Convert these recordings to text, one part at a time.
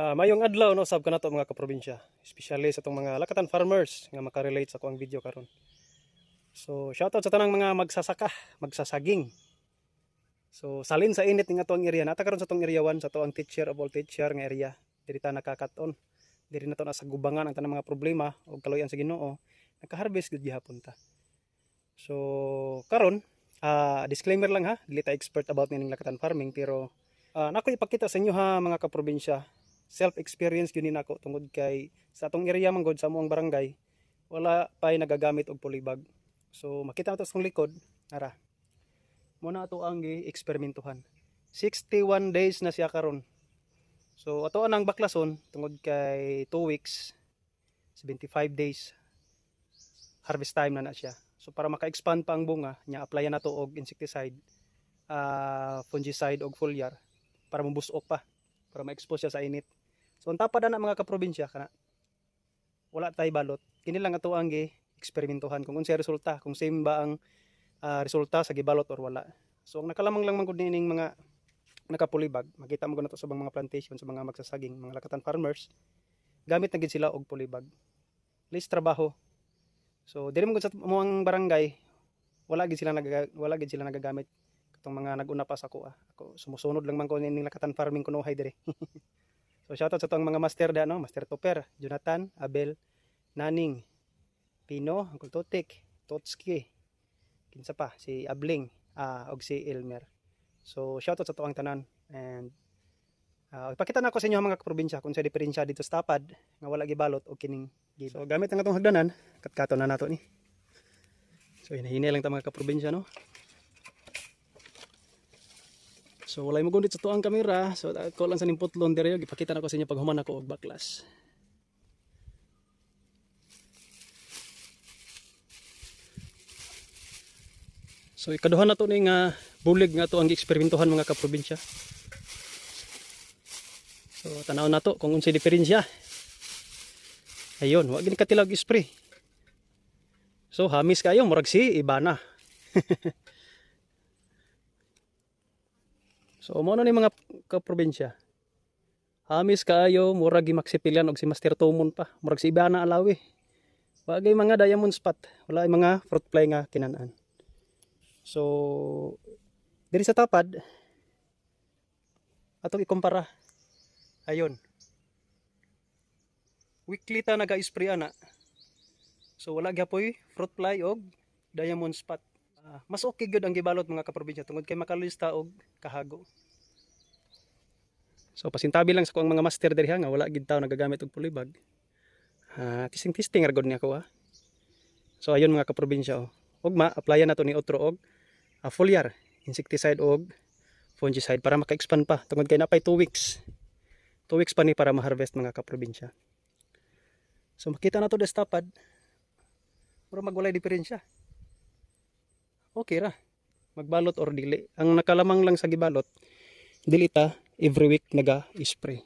Ah, mayong adlaw no sab kanato mga kaprobinsya, especially sa tong mga lakatan farmers nga makarelate sa kuang video karon. So shoutout sa tanang mga magsasaka, magsasaging. So salin sa init nga tuang area nata karon sa tong area 1 sa tuang teacher of all teacher nga area. Diri ta nakakaton. Diri na to na sa gubangan ang tanang mga problema o kaloyan sa Ginoo. Naka-harvest gud gihapon ta. So karon ah disclaimer lang ha, dili ta expert about ning lakatan farming pero ah, nako ipakita sa inyo ha mga kaprobinsya self experience yun nako tungod kay sa atong area man gud sa among barangay wala pay nagagamit og polybag so makita nato sa likod. Ara. Mo na ato ang gi-eksperimentuhan. 61 days na siya karon. So ato anang baklason tungod kay 2 weeks 75 days. Harvest time na na siya. So para maka-expand pa ang bunga nya applyan nato og insecticide ah, fungicide og foliar para mabusok pa para ma-expose siya sa init So ang tapad na mga kaprobinsya kana wala tay balot. Kini lang ato ang eksperimentuhan kung unsay resulta, kung same ba ang ah, resulta sa gibalot or wala. So ang nakalamang lang man gud nining mga nakapulibag, makita mo gud nato sa mga plantation sa mga magsasaging, mga lakatan farmers, gamit na gid sila og pulibag. Least trabaho. So diri mo sa muang barangay, wala gid sila nagaga, wala gid sila nagagamit katong mga naguna pa sa ah. Ako sumusunod lang man ko ning lakatan farming kuno hay dire. So shoutout sa itong mga master da, no? Master Topper, Jonathan, Abel, Naning, Pino, Uncle Totik, Totski, kinsa pa, si Abling, ah, og si Elmer. So shoutout sa tuwang tanan. And ah, ipakita na ko sa inyo mga kaprobinsya kung sa diferensya dito sa tapad nga wala gibalot o kining giba. So gamit ang atong hagdanan, katkato na nato ni. So hinahini lang ta mga kaprobinsya no. So walay mo gundit sa tuang kamera. So ako lang sa nimputlon diri gipakita na ko sa inyo pag human ako og baklas. So ikaduhan na to ning uh, bulig nga to ang eksperimentuhan mga kaprobinsya. So tanaw na to kung unsay diferensya. Ayun, wa gini katilag spray. So hamis kayo murag si iba na. So mo na ni mga kaprobinsya. Hamis kaayo murag gimaksipilyan og si Master Tomon pa. Murag si Ibana Alawi. Wagay mga diamond spot. Wala mga fruit fly nga kinanaan. So diri sa tapad atong ikumpara. Ayon. Weekly ta naga-spray ana. So wala gyapoy fruit fly og diamond spot. Mas okay gyud ang gibalot mga kaprobinsya tungod kay makalista og kahago. So pasintabi lang sa kuang mga master diri nga wala gid tawo nagagamit og pulibag. Ah, tising testing ra gud ni ako ha. So ayun mga kaprobinsya oh. Ugma applyan nato ni otro og ah, foliar, insecticide og fungicide para maka-expand pa tungod kay napay 2 weeks. 2 weeks pa ni para ma-harvest mga kaprobinsya. So makita na to destapad. Pero magwalay diferensya okay ra magbalot or dili ang nakalamang lang sa gibalot dili ta every week naga spray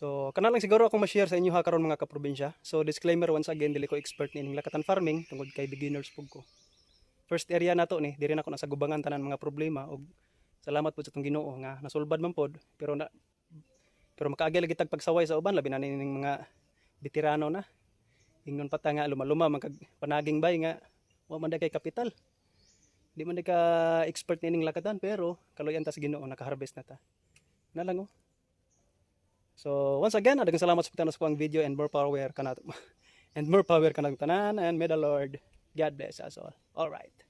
So, kana lang siguro akong ma-share sa inyo ha karon mga kaprobinsya. So, disclaimer once again, dili ko expert ni lakatan farming tungod kay beginners pug ko. First area na to ni, diri na ko nasa gubangan tanan mga problema og salamat po sa tong Ginoo nga nasulbad man pod pero na pero makaagi lagi tag pagsaway sa uban labi na ning mga veterano na ingnon pa ta nga lumaluma man kag panaging bay nga wa man kay kapital. Di man ka expert nining lakatan pero kaloyan ta sa Ginoo naka-harvest na ta. Na lang oh. So once again adagang salamat sa pagtanaw sa kuang video and more power kanato and more power kanang tanan and may the Lord God bless us all. All right